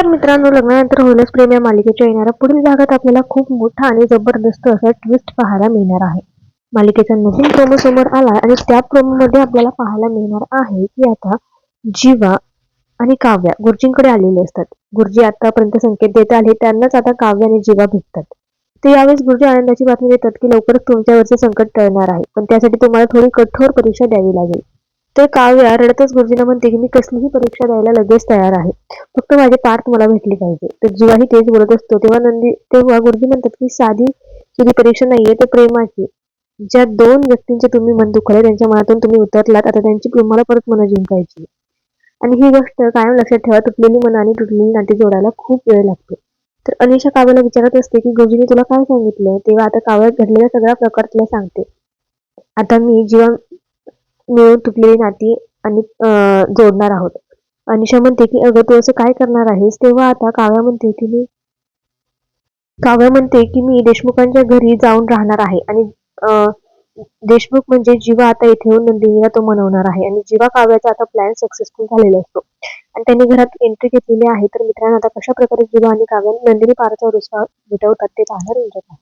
नमस्कार मित्रांनो लग्नानंतर होलस प्रेम या मालिकेच्या येणाऱ्या पुढील भागात आपल्याला खूप मोठा आणि जबरदस्त असा ट्विस्ट पाहायला मिळणार आहे. मालिकेचा नवीन प्रोमो समोर आला आणि त्या प्रोमो मध्ये आपल्याला पाहायला मिळणार आहे की आता जीवा आणि काव्या गुरुजींकडे आलेले असतात. गुरुजी आतापर्यंत संकेत देत आले त्यांनाच आता काव्य आणि जीवा भेटतात. ते यावेळेस गुरुजी आनंदाची बातमी देतात की लवकरच तुमच्यावरचे संकट टळणार आहे. पण त्यासाठी तुम्हाला थोडी कठोर परीक्षा द्यावी लागेल. तर काव्या रडतच गुरुजीला म्हणते की मी कसलीही परीक्षा द्यायला लगेच तयार आहे. फक्त माझे पार्थ मला भेटले पाहिजे. तर जीवाही तेच बोलत असतो. तेव्हा नंदी तेव्हा गुरुजी म्हणतात की साधी तुझी परीक्षा नाहीये तर प्रेमाची. ज्या दोन व्यक्तींचे तुम्ही मन दुखले त्यांच्या मनातून तुम्ही उतरलात आता त्यांची तुम्हाला परत मनं जिंकायची. आणि ही गोष्ट कायम लक्षात ठेवा तुटलेली मन आणि तुटलेली नाती जोडायला खूप वेळ लागतो. तर अनिशा काव्याला विचारत असते की गुरुजीने तुला काय सांगितलं? तेव्हा आता काव्यात घडलेला सगळा प्रकार तुला सांगते. आता मी जीवा मिळून तुटलेली नाती आणि अं, जोडणार आहोत. अनिशा म्हणते की अगं तू असं काय करणार आहेस? तेव्हा आता काव्या म्हणते की मी काव्या म्हणते की मी देशमुखांच्या घरी जाऊन राहणार आहे आणि देशमुख म्हणजे जीवा आता इथे येऊन नंदिनीला तो मनवणार आहे आणि जीवा काव्याचा आता प्लॅन सक्सेसफुल झालेला असतो. आणि त्यांनी घरात एंट्री घेतलेली आहे. तर मित्रांनो आता कशा प्रकारे जीवा आणि काव्याने नंदिनी पाराचा रुसवा मिटवतात ते पाहणार आहे.